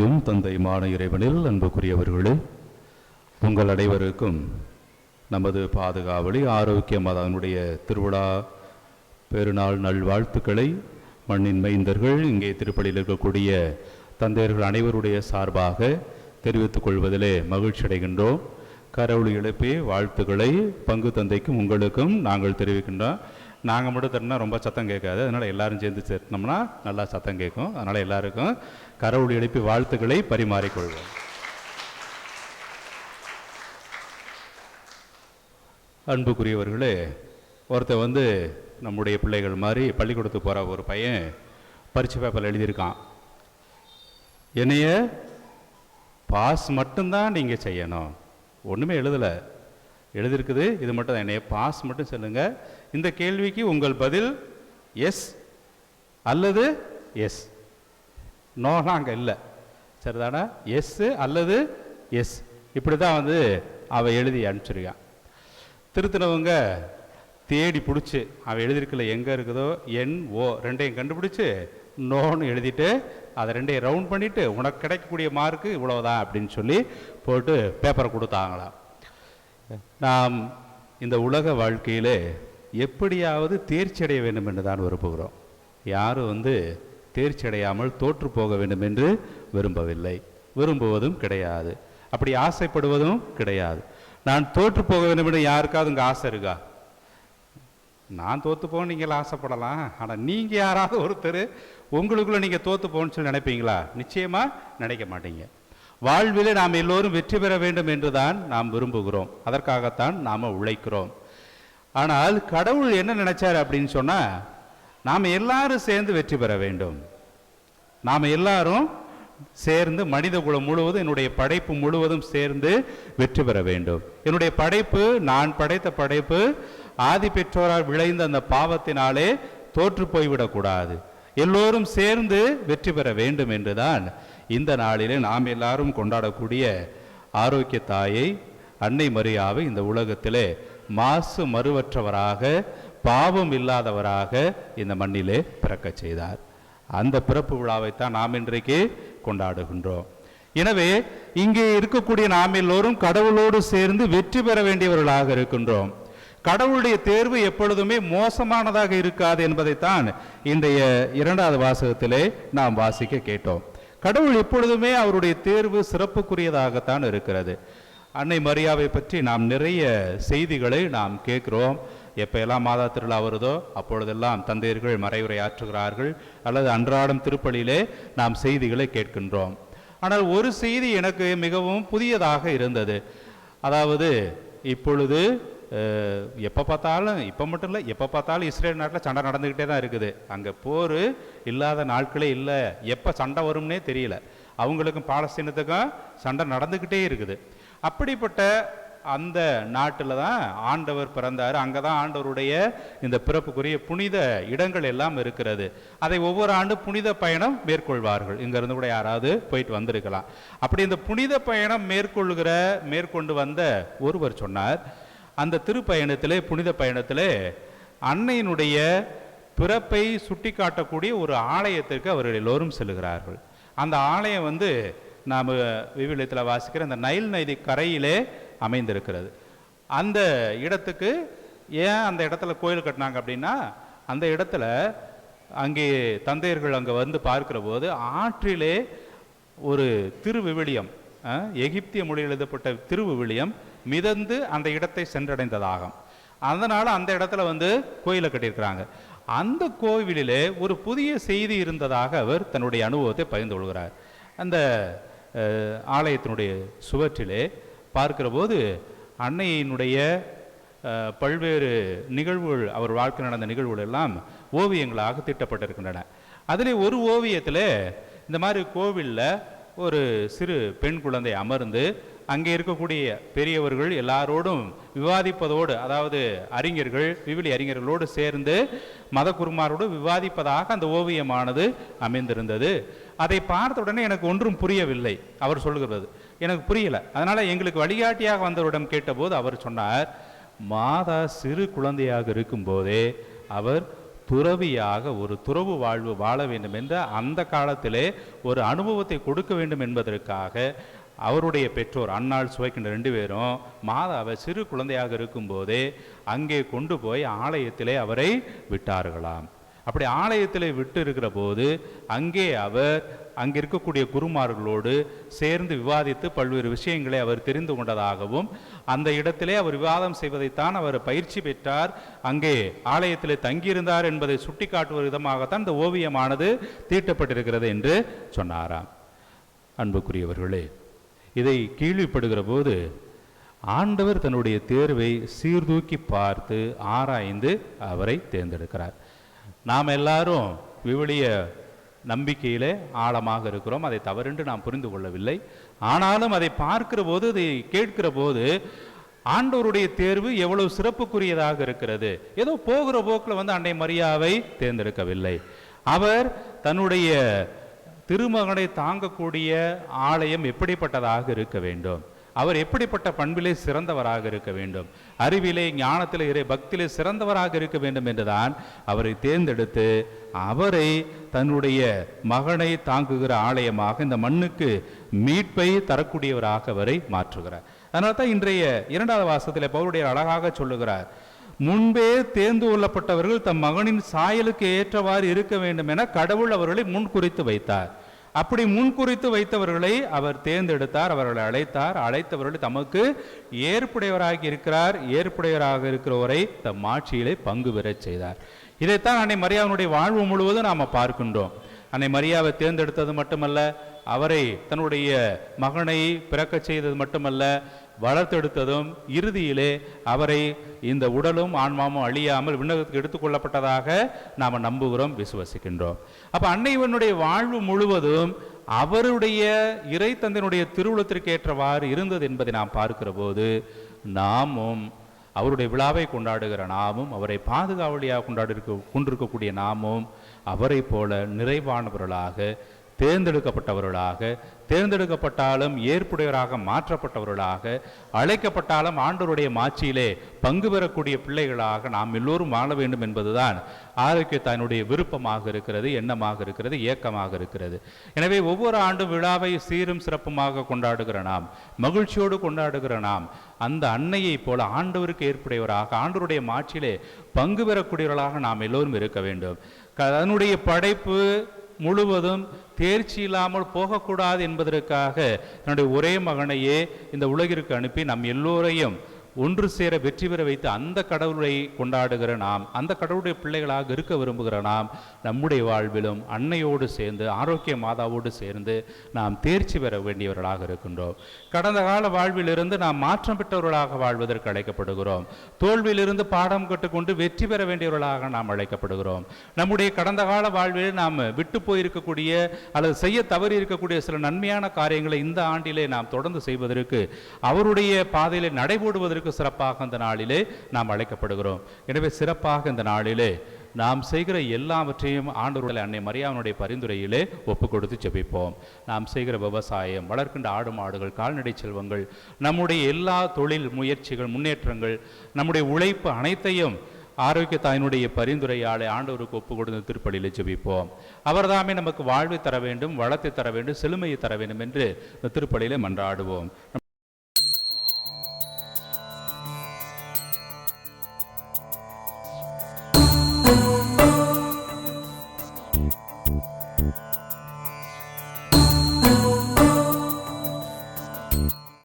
தாயும் தந்தையுமான இறைவனில் அன்புக்குரியவர்களே உங்கள் அனைவருக்கும் நமது பாதுகாவலி ஆரோக்கியம் அதனுடைய திருவிழா பெருநாள் நல்வாழ்த்துக்களை மண்ணின் மைந்தர்கள் இங்கே திருப்பலியில் இருக்கக்கூடிய தந்தையர்கள் அனைவருடைய சார்பாக தெரிவித்துக் கொள்வதிலே மகிழ்ச்சி அடைகின்றோம். கரவுளி எழுப்பி வாழ்த்துக்களை பங்கு தந்தைக்கும் உங்களுக்கும் நாங்கள் தெரிவிக்கின்றோம். நாங்கள் மட்டும் தட்டினா ரொம்ப சத்தம் கேட்காது. அதனால் எல்லாரும் சேர்ந்து சேர்த்தனோம்னா நல்லா சத்தம் கேட்கும். அதனால் எல்லாருக்கும் கரவுளி எழுப்பி வாழ்த்துக்களை பரிமாறிக்கொள்வோம். அன்புக்குரியவர்களே ஒருத்தன் வந்து நம்முடைய பிள்ளைகள் மாதிரி பள்ளிக்கூடத்துக்கு போகிற ஒரு பையன் பரீட்சை பேப்பரில் எழுதியிருக்கான். என்னைய பாஸ் மட்டும்தான் நீங்கள் செய்யணும். ஒன்றுமே எழுதலை. எழுதியிருக்குது இது மட்டும் தான் என்னைய பாஸ் மட்டும் சொல்லுங்கள் இந்த கேள்விக்கு உங்கள் பதில் எஸ் அல்லது எஸ் நோலாம் அங்கே இல்லை. சரிதானா? எஸ் அல்லது எஸ் இப்படி தான் வந்து அவ எழுதி அனுப்பிச்சிருக்கான் திருத்தினவங்க தேடி பிடிச்சி அவன் எழுதியிருக்கல எங்கே இருக்குதோ? என் ஓ ரெண்டையும் கண்டுபிடிச்சி நோன்னு எழுதிட்டு அதை ரெண்டையும் ரவுண்ட் பண்ணிவிட்டு உனக்கு கிடைக்கக்கூடிய மார்க்கு இவ்வளோதான் அப்படின்னு சொல்லி போட்டு பேப்பரை கொடுத்தாங்களாம். நாம் இந்த உலக வாழ்க்கையிலே எப்படியாவது தேர்ச்சி அடைய வேண்டும் என்று தான் விரும்புகிறோம். யாரும் வந்து தேர்ச்சி அடையாமல் தோற்று போக வேண்டும் என்று விரும்பவில்லை. விரும்புவதும் கிடையாது. அப்படி ஆசைப்படுவதும் கிடையாது. நான் தோற்று போக வேண்டும் என்று யாருக்காவது இங்கே ஆசை இருக்கா? நான் தோற்று போக நீங்கள் ஆசைப்படலாம். ஆனால் நீங்கள் யாராவது ஒருத்தர் உங்களுக்குள்ளே நீங்கள் தோற்று போகணும்னு சொல்லி நினைப்பீங்களா? நிச்சயமாக நினைக்க மாட்டீங்க. வாழ்விலே நாம் எல்லோரும் வெற்றி பெற வேண்டும் என்று தான் நாம் விரும்புகிறோம். அதற்காகத்தான் நாம் உழைக்கிறோம். ஆனால் கடவுள் என்ன நினைச்சார் அப்படின்னு சொன்னால் நாம் எல்லாரும் சேர்ந்து வெற்றி பெற வேண்டும். நாம் எல்லாரும் சேர்ந்து மனித குலம் முழுவதும் என்னுடைய படைப்பு முழுவதும் சேர்ந்து வெற்றி பெற வேண்டும். என்னுடைய படைப்பு நான் படைத்த படைப்பு ஆதி பெற்றோரால் விளைந்த அந்த பாவத்தினாலே தோற்று போய்விடக்கூடாது எல்லோரும் சேர்ந்து வெற்றி பெற வேண்டும் என்றுதான் இந்த நாளிலே நாம் எல்லாரும் கொண்டாடக்கூடிய ஆரோக்கிய தாயை அன்னை மரியாவை இந்த உலகத்திலே மாசு மறுவற்றவராக பாவம் இல்லாதவராக இந்த மண்ணிலே பிறக்கச் செய்தார். அந்த பிறப்பு விழாவைத்தான் நாம் இன்றைக்கு கொண்டாடுகின்றோம். எனவே இங்கே இருக்கக்கூடிய நாம் எல்லோரும் கடவுளோடு சேர்ந்து வெற்றி பெற வேண்டியவர்களாக இருக்கின்றோம். கடவுளுடைய தேர்வு எப்பொழுதுமே மோசமானதாக இருக்காது என்பதைத்தான் இன்றைய இரண்டாவது வாசகத்திலே நாம் வாசிக்க கேட்டோம். கடவுள் எப்பொழுதுமே அவருடைய தேர்வு சிறப்புக்குரியதாகத்தான் இருக்கிறது. அன்னை மரியாவை பற்றி நாம் நிறைய செய்திகளை நாம் கேட்குறோம். எப்போ எல்லாம் மாதா திருவிழா வருதோ அப்பொழுதெல்லாம் தந்தையர்கள் மறைவுரை ஆற்றுகிறார்கள். அல்லது அன்றாடம் திருப்பலியிலே நாம் செய்திகளை கேட்கின்றோம். ஆனால் ஒரு செய்தி எனக்கு மிகவும் புதியதாக இருந்தது. அதாவது இப்பொழுது எப்போ பார்த்தாலும் இப்போ மட்டும் இல்லை எப்போ பார்த்தாலும் இஸ்ரேல் நாட்டில் சண்டை நடந்துக்கிட்டே தான் இருக்குது. அங்கே போர் இல்லாத நாட்களே இல்லை. எப்போ சண்டை வரும்னே தெரியல. அவங்களுக்கும் பாலஸ்தீனத்துக்கும் சண்டை நடந்துக்கிட்டே இருக்குது. அப்படிப்பட்ட அந்த நாட்டில் தான் ஆண்டவர் பிறந்தார். அங்கே தான் ஆண்டவருடைய இந்த பிறப்புக்குரிய புனித இடங்கள் எல்லாம் இருக்கிறது. அதை ஒவ்வொரு ஆண்டு புனித பயணம் மேற்கொள்வார்கள். இங்கேருந்து கூட யாராவது போயிட்டு வந்திருக்கலாம். அப்படி இந்த புனித பயணம் மேற்கொள்கிற மேற்கொண்டு வந்த ஒருவர் சொன்னார். அந்த திருப்பயணத்திலே புனித பயணத்திலே அன்னையினுடைய பிறப்பை சுட்டிக்காட்டக்கூடிய ஒரு ஆலயத்திற்கு அவர்கள் எல்லோரும் செல்கிறார்கள். அந்த ஆலயம் வந்து நாம் விவிலியத்தில் வாசிக்கிற அந்த நைல் நதி கரையிலே அமைந்திருக்கிறது. அந்த இடத்துக்கு ஏன் அந்த இடத்துல கோயில் கட்டினாங்க அப்படின்னா அந்த இடத்துல அங்கே தந்தையர்கள் அங்கே வந்து பார்க்கிற போது ஆற்றிலே ஒரு திருவிவிலியம் எகிப்திய மொழியில் எழுதப்பட்ட திருவிவிலியம் மிதந்து அந்த இடத்தை சென்றடைந்ததாகும். அதனால் அந்த இடத்துல வந்து கோயிலை கட்டியிருக்கிறாங்க. அந்த கோவிலிலே ஒரு புதிய செய்தி இருந்ததாக அவர் தன்னுடைய அனுபவத்தை பகிர்ந்து கொள்கிறார். அந்த ஆலயத்தினுடைய சுவற்றிலே பார்க்கிற போது அன்னையினுடைய பல்வேறு நிகழ்வுகள் அவர் வாழ்க்கை நடந்த நிகழ்வுகள் எல்லாம் ஓவியங்களாக தீட்டப்பட்டிருக்கின்றன. அதில் ஒரு ஓவியத்தில் இந்த மாதிரி கோவிலில் ஒரு சிறு பெண் குழந்தை அமர்ந்து அங்கே இருக்கக்கூடிய பெரியவர்கள் எல்லாரோடும் விவாதிப்பதோடு அதாவது அறிஞர்கள் விவிலி அறிஞர்களோடு சேர்ந்து மதகுருமாரோடு விவாதிப்பதாக அந்த ஓவியமானது அமைந்திருந்தது. அதை பார்த்த உடனே எனக்கு ஒன்றும் புரியவில்லை. அவர் சொல்லுகிறது எனக்கு புரியல. அதனால எங்களுக்கு வழிகாட்டியாக வந்தவரிடம் கேட்டபோது அவர் சொன்னார் மாதா சிறு குழந்தையாக இருக்கும்போதே அவர் துறவியாக ஒரு துறவு வாழ்வு வாழ வேண்டும் என்ற அந்த காலத்திலே ஒரு அனுபவத்தை கொடுக்க வேண்டும் என்பதற்காக அவருடைய பெற்றோர் அன்னாள் சுவைக்கின்ற ரெண்டு பேரும் மாதாவை சிறு குழந்தையாக இருக்கும்போதே அங்கே கொண்டு போய் ஆலயத்திலே அவரை விட்டார்களாம். அப்படி ஆலயத்தில் விட்டு இருக்கிற போது அங்கே அவர் அங்கே இருக்கக்கூடிய குருமார்களோடு சேர்ந்து விவாதித்து பல்வேறு விஷயங்களை அவர் தெரிந்து கொண்டதாகவும் அந்த இடத்திலே அவர் விவாதம் செய்வதைத்தான் அவர் பயிற்சி பெற்றார். அங்கே ஆலயத்தில் தங்கியிருந்தார் என்பதை சுட்டிக்காட்டுவது விதமாகத்தான் இந்த ஓவியமானது தீட்டப்பட்டிருக்கிறது என்று சொன்னாராம். அன்புக்குரியவர்களே இதை கேள்விப்படுகிற போது ஆண்டவர் தன்னுடைய தேர்வை சீர்தூக்கி பார்த்து ஆராய்ந்து அவரை தேர்ந்தெடுக்கிறார். நாம் எல்லாரும் விவிலிய நம்பிக்கையிலே ஆழமாக இருக்கிறோம். அதை தவறென்று நாம் புரிந்து கொள்ளவில்லை. ஆனாலும் அதை பார்க்கிற போது அதை கேட்கிற போது ஆண்டோருடைய தேர்வு எவ்வளவு சிறப்புக்குரியதாக இருக்கிறது. ஏதோ போகிற போக்கில் வந்து அன்னை மரியாவை தேர்ந்தெடுக்கவில்லை. அவர் தன்னுடைய திருமகனை தாங்கக்கூடிய ஆலயம் எப்படிப்பட்டதாக இருக்க வேண்டும்? அவர் எப்படிப்பட்ட பண்பிலே சிறந்தவராக இருக்க வேண்டும்? அறிவிலே ஞானத்திலே இறை பக்தியிலே சிறந்தவராக இருக்க வேண்டும் என்றுதான் அவரை தேர்ந்தெடுத்து அவரை தன்னுடைய மகனை தாங்குகிற ஆலயமாக இந்த மண்ணுக்கு மீட்பை தரக்கூடியவராக அவரை மாற்றுகிறார். அதனால தான் இன்றைய இரண்டாவது வாசத்தில் பவுருடைய அழகாக சொல்லுகிறார் முன்பே தேர்ந்து கொள்ளப்பட்டவர்கள் தம் மகனின் சாயலுக்கு ஏற்றவாறு இருக்க வேண்டும் என கடவுள் அவர்களை முன்குறித்து வைத்தார். அப்படி முன்குறித்து வைத்தவர்களை அவர் தேர்ந்தெடுத்தார் அவர்களை அழைத்தார். அழைத்தவர்கள் தமக்கு ஏற்புடையவராக இருக்கிறார். ஏற்புடையவராக இருக்கிறவரை தம் ஆட்சியிலே பங்கு பெறச் செய்தார். இதைத்தான் அன்னை மரியாவனுடைய வாழ்வு முழுவதும் நாம் பார்க்கின்றோம். அன்னை மரியாவை தேர்ந்தெடுத்தது மட்டுமல்ல அவரை தன்னுடைய மகனை பிறக்கச் செய்தது மட்டுமல்ல வளர்த்தெடுத்ததும் இறுதியிலே அவரை இந்த உடலும் ஆன்மாவும் அழியாமல் விண்ணகத்துக்கு எடுத்துக்கொள்ளப்பட்டதாக நாம் நம்புகிறோம் விசுவசிக்கின்றோம். அப்போ அன்னைவனுடைய வாழ்வு முழுவதும் அவருடைய இறை தந்தையினுடைய ஏற்றவாறு இருந்தது என்பதை நாம் பார்க்கிற போது நாமும் அவருடைய விழாவை கொண்டாடுகிற நாமும் அவரை பாதுகாவலியாக கொண்டாடி கொண்டிருக்கக்கூடிய நாமும் அவரை போல நிறைவானவர்களாக தேர்ந்தெடுக்கப்பட்டவர்களாக தேர்ந்தெடுக்கப்பட்டாலும் ஏற்புடையவராக மாற்றப்பட்டவர்களாக அழைக்கப்பட்டாலும் ஆண்டவருடைய மாட்சியிலே பங்கு பெறக்கூடிய பிள்ளைகளாக நாம் எல்லோரும் வாழ வேண்டும் என்பதுதான் ஆரோக்கியத்தானுடைய விருப்பமாக இருக்கிறது எண்ணமாக இருக்கிறது ஏக்கமாக இருக்கிறது. எனவே ஒவ்வொரு ஆண்டும் விழாவை சீரும் சிறப்புமாக கொண்டாடுகிற நாம் மகிழ்ச்சியோடு கொண்டாடுகிற நாம் அந்த அன்னையைப் போல ஆண்டவருக்கு ஏற்புடையவராக ஆண்டவருடைய மாட்சியிலே பங்கு பெறக்கூடியவர்களாக நாம் எல்லோரும் இருக்க வேண்டும். க- அதனுடைய படைப்பு முழுவதும் தேர்ச்சி இல்லாமல் போகக்கூடாது என்பதற்காக தன்னுடைய ஒரே மகனையே இந்த உலகிற்கு அனுப்பி நம் எல்லோரையும் ஒன்று சேர வெற்றி பெற வைத்து அந்த கடவுளை கொண்டாடுகிற நாம் அந்த கடவுளுடைய பிள்ளைகளாக இருக்க விரும்புகிற நாம் நம்முடைய வாழ்விலும் அன்னையோடு சேர்ந்து ஆரோக்கிய மாதாவோடு சேர்ந்து நாம் தேர்ச்சி பெற வேண்டியவர்களாக இருக்கின்றோம். கடந்த கால வாழ்விலிருந்து நாம் மாற்றம் பெற்றவர்களாக வாழ்வதற்கு அழைக்கப்படுகிறோம். தோல்வியிலிருந்து பாடம் கற்றுக்கொண்டு வெற்றி பெற வேண்டியவர்களாக நாம் அழைக்கப்படுகிறோம். நம்முடைய கடந்த கால வாழ்வில் நாம் விட்டு போயிருக்கக்கூடிய அல்லது செய்ய தவறி இருக்கக்கூடிய சில நன்மையான காரியங்களை இந்த ஆண்டிலே நாம் தொடர்ந்து செய்வதற்கு அவருடைய பாதையில் நடைபோடுவதற்கு சிறப்பாக இந்த நாளிலே நாம் அழைக்கப்படுகிறோம். எனவே சிறப்பாக இந்த நாளிலே நாம் செய்கிற எல்லாவற்றையும் ஆண்டவர்கள் அன்னை மரியாவனுடைய பரிந்துரையிலே ஒப்பு கொடுத்து ஜெபிப்போம். நாம் செய்கிற விவசாயம் வளர்க்கின்ற ஆடு மாடுகள் கால்நடை செல்வங்கள் நம்முடைய எல்லா தொழில் முயற்சிகள் முன்னேற்றங்கள் நம்முடைய உழைப்பு அனைத்தையும் ஆரோக்கிய தாயினுடைய பரிந்துரையாலே ஆண்டவருக்கு ஒப்பு கொடுத்து திருப்பலியில் ஜெபிப்போம். அவர்தாமே நமக்கு வாழ்வை தர வேண்டும் வளத்தை தர வேண்டும் செழுமையை தர வேண்டும் என்று இந்த திருப்பலியிலே மன்றாடுவோம்.